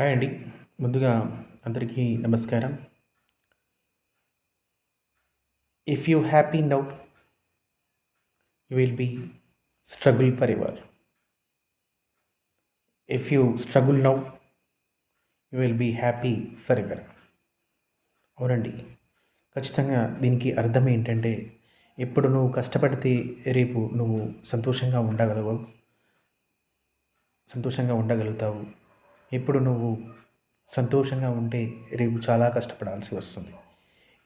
Hi అండి. ముందుగా అందరికీ నమస్కారం. If you happy now you will be struggle forever if you struggle now you will be happy forever అవునండి. ఖచ్చితంగా దీనికి అర్థం ఏంటంటే ఎప్పుడు నువ్వు కష్టపడితే రేపు నువ్వు సంతోషంగా ఉండగలవు. సంతోషంగా ఉండగలుగుతావు. ఎప్పుడు నువ్వు సంతోషంగా ఉంటే రేపు చాలా కష్టపడాల్సి వస్తుంది.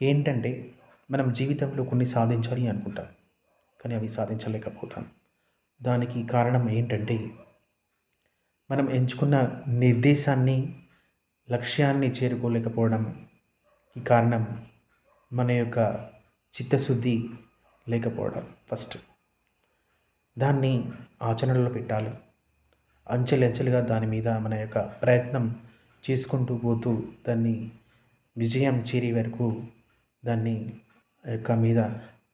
ఏంటంటే మనం జీవితంలో కొన్ని సాధించాలి అనుకుంటాం. కానీ అవి సాధించలేకపోతాం. దానికి కారణం ఏంటంటే మనం ఎంచుకున్న నిర్దేశాన్ని లక్ష్యాన్ని చేరుకోలేకపోవడం ఈ కారణం మన యొక్క చిత్తశుద్ధి లేకపోవడం ఫస్ట్ దాన్ని ఆచరణలో పెట్టాలి. అంచెలంచెలుగా దాని మీద మన యొక్క ప్రయత్నం చేసుకుంటూ పోతూ దాన్ని విజయం చేరే వరకు దాన్ని యొక్క మీద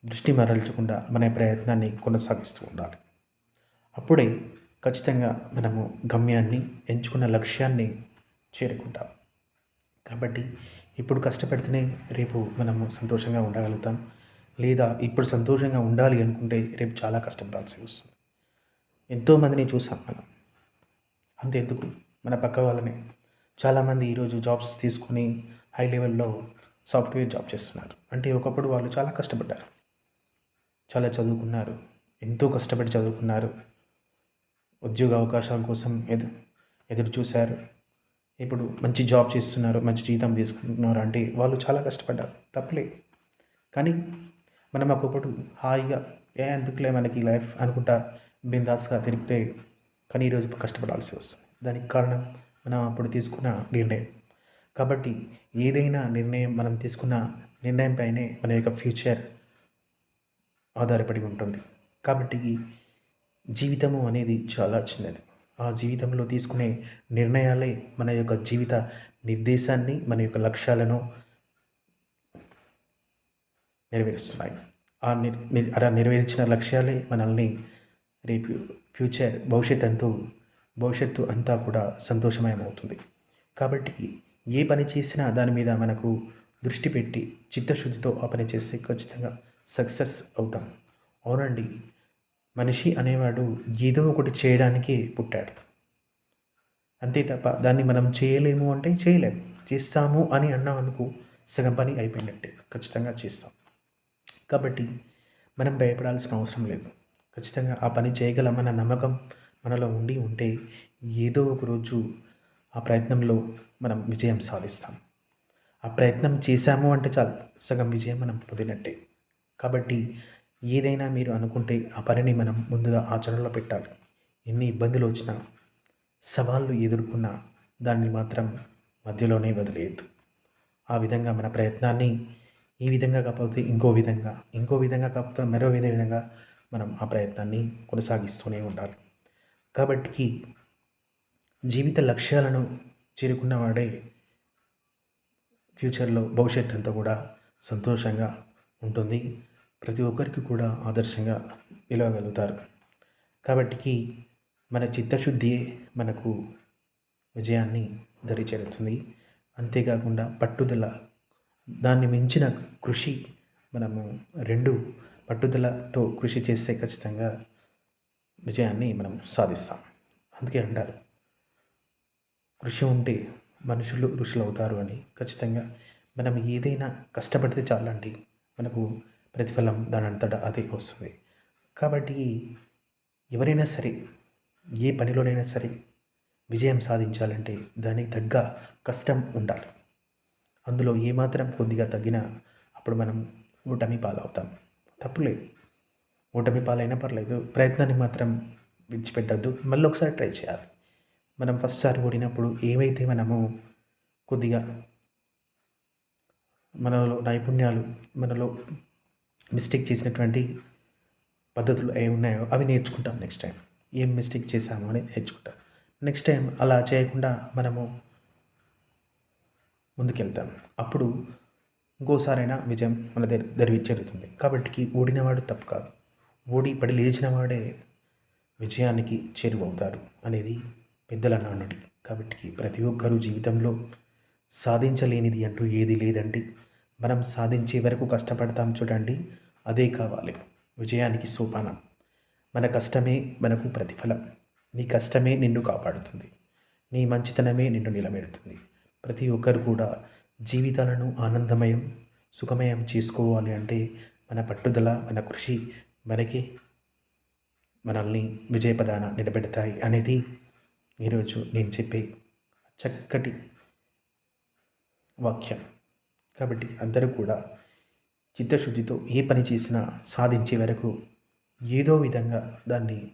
దృష్టి మరల్చకుండా మన ప్రయత్నాన్ని కొనసాగిస్తూ ఉండాలి. అప్పుడే ఖచ్చితంగా మనము గమ్యాన్ని ఎంచుకున్న లక్ష్యాన్ని చేరుకుంటాం. కాబట్టి ఇప్పుడు కష్టపడితేనే రేపు మనము సంతోషంగా ఉండగలుగుతాం. లేదా ఇప్పుడు సంతోషంగా ఉండాలి అనుకుంటే రేపు చాలా కష్టపడాల్సి వస్తుంది. ఎంతోమందిని చూసాం మనం. అంతెందుకు. మన పక్క వాళ్ళని. చాలామంది ఈరోజు జాబ్స్ తీసుకొని హై లెవెల్లో సాఫ్ట్వేర్ జాబ్ చేస్తున్నారు. అంటే ఒకప్పుడు వాళ్ళు చాలా కష్టపడ్డారు. చాలా చదువుకున్నారు. ఎంతో కష్టపడి చదువుకున్నారు. ఉద్యోగ అవకాశాల కోసం ఎదు ఎదురు చూశారు. ఇప్పుడు మంచి జాబ్ చేస్తున్నారు మంచి జీతం తీసుకుంటున్నారు అంటే వాళ్ళు చాలా కష్టపడ్డారు. తప్పలే. కానీ మనం ఒకప్పుడు హాయిగా ఏ ఎందుకులే మనకి లైఫ్ అనుకుంటా బిందాస్గా తిరిగితే కానీ ఈరోజు కష్టపడాల్సి వస్తుంది. దానికి కారణం మనం అప్పుడు తీసుకున్న నిర్ణయం. కాబట్టి ఏదైనా నిర్ణయం మనం తీసుకున్న నిర్ణయం పైనే మన యొక్క ఫ్యూచర్ ఆధారపడి ఉంటుంది. కాబట్టి జీవితము అనేది చాలా చిన్నది. ఆ జీవితంలో తీసుకునే నిర్ణయాలే మన యొక్క జీవిత నిర్దేశాన్ని మన యొక్క లక్ష్యాలను నెరవేరుస్తున్నాయి. ఆ నిర్ అలా నెరవేర్చిన లక్ష్యాలే మనల్ని రేపు ఫ్యూచర్ భవిష్యత్ అంతా భవిష్యత్తు అంతా కూడా సంతోషమయమవుతుంది. కాబట్టి ఏ పని చేసినా దాని మీద మనకు దృష్టి పెట్టి చిత్తశుద్ధితో ఆ పని చేస్తే ఖచ్చితంగా సక్సెస్ అవుతాం. అవునండి మనిషి అనేవాడు ఏదో ఒకటి చేయడానికి పుట్టాడు. అంతే తప్ప దాన్ని మనం చేయలేము అంటే చేయలేము చేస్తాము అని అన్నాం అనుకో సగం పని అయిపోయినట్టే ఖచ్చితంగా చేస్తాం. కాబట్టి మనం భయపడాల్సిన అవసరం లేదు. ఖచ్చితంగా ఆ పని చేయగలమన్న నమ్మకం మనలో ఉండి ఉంటే ఏదో ఒక రోజు ఆ ప్రయత్నంలో మనం విజయం సాధిస్తాం. ఆ ప్రయత్నం చేశాము అంటే చాలు సగం విజయం మనం పొందినట్టే. కాబట్టి ఏదైనా మీరు అనుకుంటే ఆ పనిని మనం ముందుగా ఆచరణలో పెట్టాలి. ఎన్ని ఇబ్బందులు వచ్చినా సవాళ్ళు ఎదుర్కొన్నా దాన్ని మాత్రం మధ్యలోనే వదిలేయద్దు. ఆ విధంగా మన ప్రయత్నాన్ని ఈ విధంగా కాకపోతే ఇంకో విధంగా ఇంకో విధంగా కాకపోతే మరో విధ విధంగా మనం ఆ ప్రయత్నాన్ని కొనసాగిస్తూనే ఉండాలి. కాబట్టి జీవిత లక్ష్యాలను చేరుకున్నవాడే ఫ్యూచర్లో భవిష్యత్ అంతా కూడా సంతోషంగా ఉంటుంది. ప్రతి ఒక్కరికి కూడా ఆదర్శంగా నిలవగలుగుతారు. కాబట్టి మన చిత్తశుద్ధియే మనకు విజయాన్ని దరిచేరుతుంది. అంతేకాకుండా పట్టుదల దాన్ని మించిన కృషి మనము రెండు పట్టుదలతో కృషి చేస్తే ఖచ్చితంగా విజయాన్ని మనం సాధిస్తాం. అందుకే అంటారు కృషి ఉంటే మనుషులు ఋషులు అవుతారు అని. ఖచ్చితంగా మనం ఏదైనా కష్టపడితే చాలండి మనకు ప్రతిఫలం దాని అంతటా అదే వస్తుంది. కాబట్టి ఎవరైనా సరే ఏ పనిలోనైనా సరే విజయం సాధించాలంటే దానికి తగ్గ కష్టం ఉండాలి. అందులో ఏమాత్రం కొద్దిగా తగ్గినా అప్పుడు మనం ఓటమి పాలవుతాం. తప్పులేదు. ఓటమి పాలైనా పర్లేదు. ప్రయత్నాన్ని మాత్రం విడిచిపెట్టద్దు. మళ్ళీ ఒకసారి ట్రై చేయాలి. మనం ఫస్ట్ సారి ఓడినప్పుడు ఏవైతే మనము కొద్దిగా మనలో నైపుణ్యాలు మనలో మిస్టేక్ చేసినటువంటి పద్ధతులు ఏమి ఉన్నాయో అవి నేర్చుకుంటాం నెక్స్ట్ టైం. ఏం మిస్టేక్ చేశాము అని నేర్చుకుంటాం. నెక్స్ట్ టైం అలా చేయకుండా మనము ముందుకెళ్తాం. అప్పుడు ఇంకోసారైనా విజయం మన దగ్గర దరివి జరుగుతుంది కాబట్టి ఓడినవాడు తప్పు కాదు. ఓడి పడి లేచినవాడే విజయానికి చేరువవుతాడు అనేది పెద్దల నానుడి. కాబట్టి ప్రతి ఒక్కరూ జీవితంలో సాధించలేనిది అంటూ ఏది లేదండి. మనం సాధించే వరకు కష్టపడతాం చూడండి. అదే కావాలి. విజయానికి సోపానం. మన కష్టమే మనకు ప్రతిఫలం. నీ కష్టమే నిన్ను కాపాడుతుంది. నీ మంచితనమే నిన్ను నిలబెడుతుంది. ప్రతి ఒక్కరు కూడా జీవితాలను ఆనందమయం సుఖమయం చేసుకోవాలి అంటే మన పట్టుదల మన కృషి మనకి మనల్ని విజయపదాన నిలబెడతాయి అనేది ఈరోజు నేను చెప్పే చక్కటి వాక్యం. కాబట్టి అందరూ కూడా చిత్తశుద్ధితో ఏ పని చేసినా సాధించే వరకు ఏదో విధంగా దాన్ని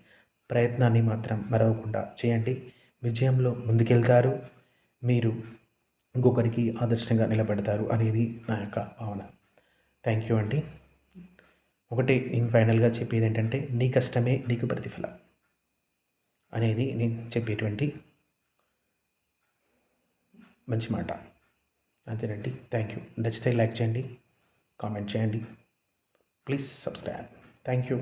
ప్రయత్నాన్ని మాత్రం మరవకుండా చేయండి. విజయంలో ముందుకెళ్తారు. మీరు ఇంకొకరికి ఆదర్శంగా నిలబెడతారు అనేది నా యొక్క భావన. థ్యాంక్ యూ అండి. ఒకటి నేను ఫైనల్గా చెప్పేది ఏంటంటే నీ కష్టమే నీకు ప్రతిఫలం అనేది నేను చెప్పేటువంటి మంచి మాట. అంతేనండి. థ్యాంక్ యూ నచ్చితే లైక్ చేయండి కామెంట్ చేయండి. Please subscribe thank you